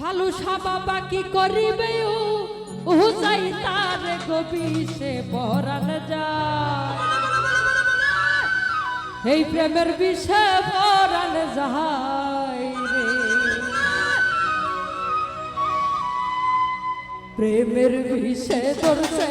ফালুসা সাবা কি করিবে ও? যাই তার কবি সে পরান যা এই প্রেমের বিষে পরান যাহাই রে। প্রেমের বিষে তোর সে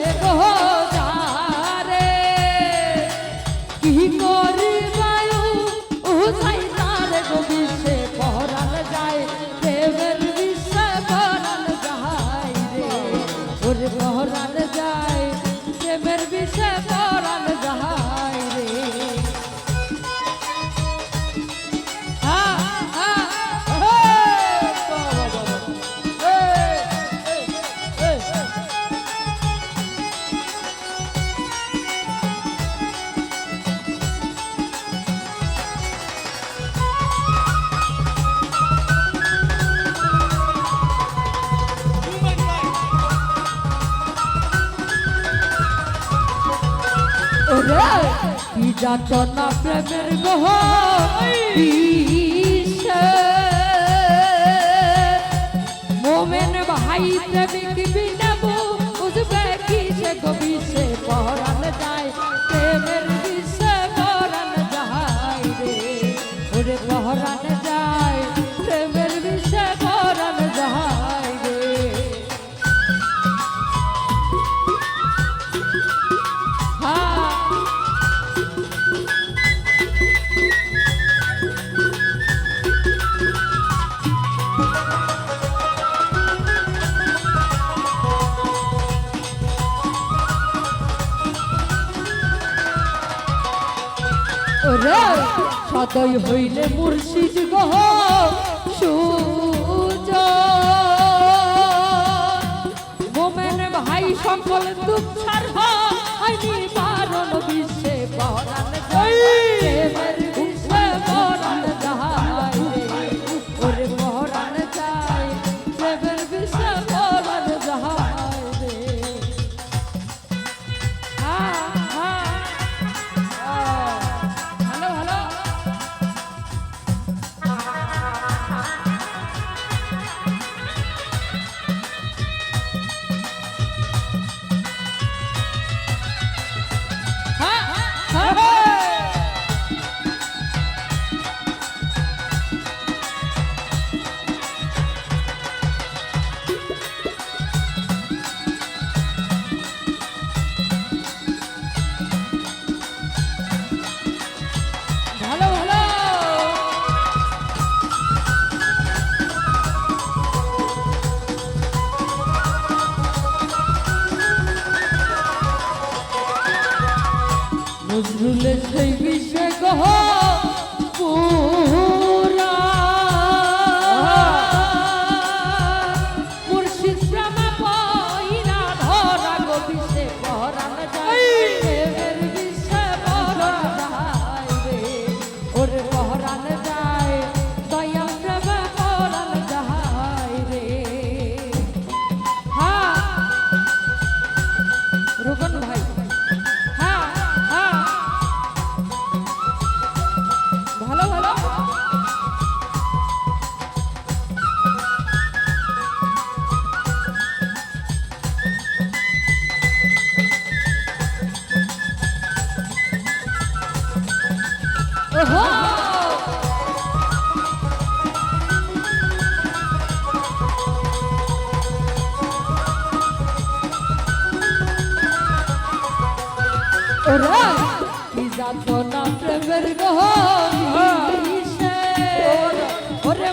কি যাত না প্রেমের গহ মোমেন ভাই প্রেমিক বিনা বুঝবে সে গবি সে পহরান যায়। সদয় হইলে মুর্শিদ গহ।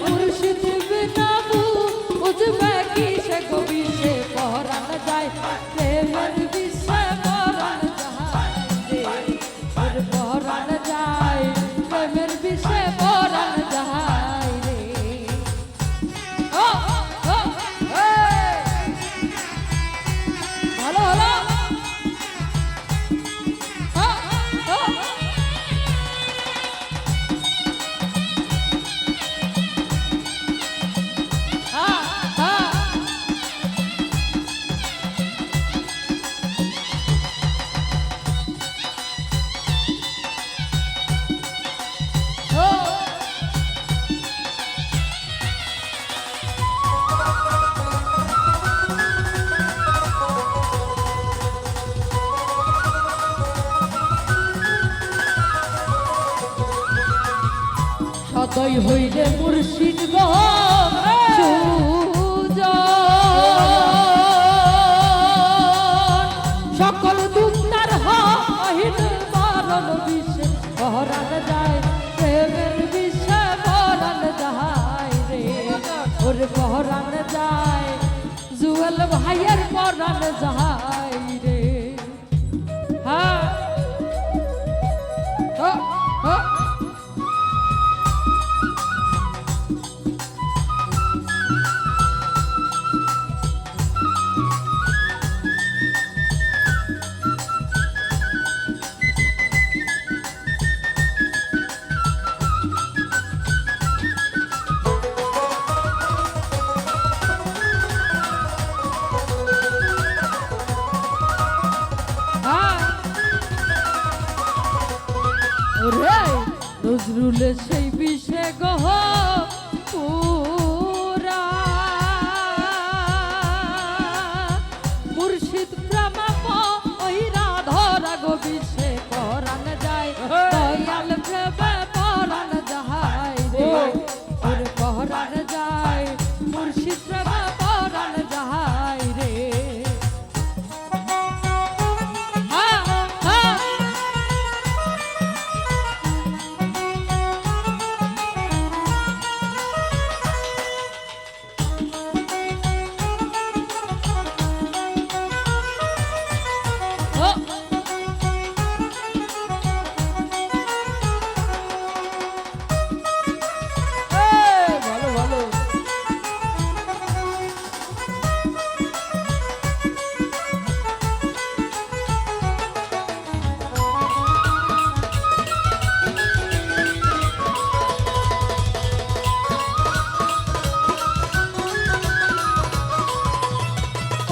মুর্শিদ বিনা বুঝবে কি সে কবি? উদয় হইলে মুর্শিদ। সকল দুঃখার হইল মরণ বিষে পহরান যায়, প্রেমের বিষে পহরান যায় রে ওর পহরান যায়, জুয়েল ভাইয়ের পহরান যায় ওরে! নজরুল সেই বিষে গহ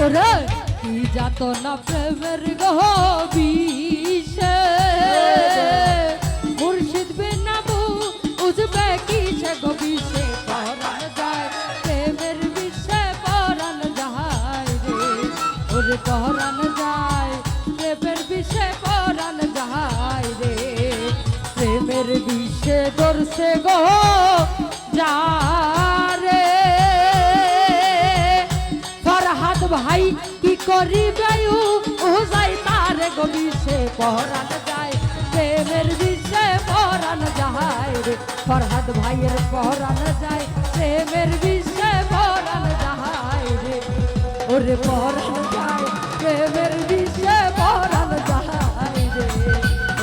ওরে কি যাত না প্রেমের গহবিষে মুর্শিদ বিনাবু উজবে কিসে গবিষে পরান যায়, প্রেমের বিষে পরান যায় রে। ওরে পরান কি করিবে ও? যাই তার গবিষে পরান যায়, প্রেমের বিষে পরান যায় রে। ফরহাদ ভাইয়ের পরান যায়, প্রেমের বিষে পরান যায় রে। ওরে পরান যায়, প্রেমের বিষে পরান যায় রে।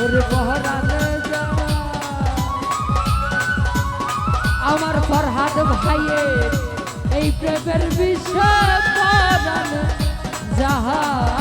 ওরে যায়। আমার ফরহাদ ভাইয়ের এই প্রেমের বিষয় Uh-huh.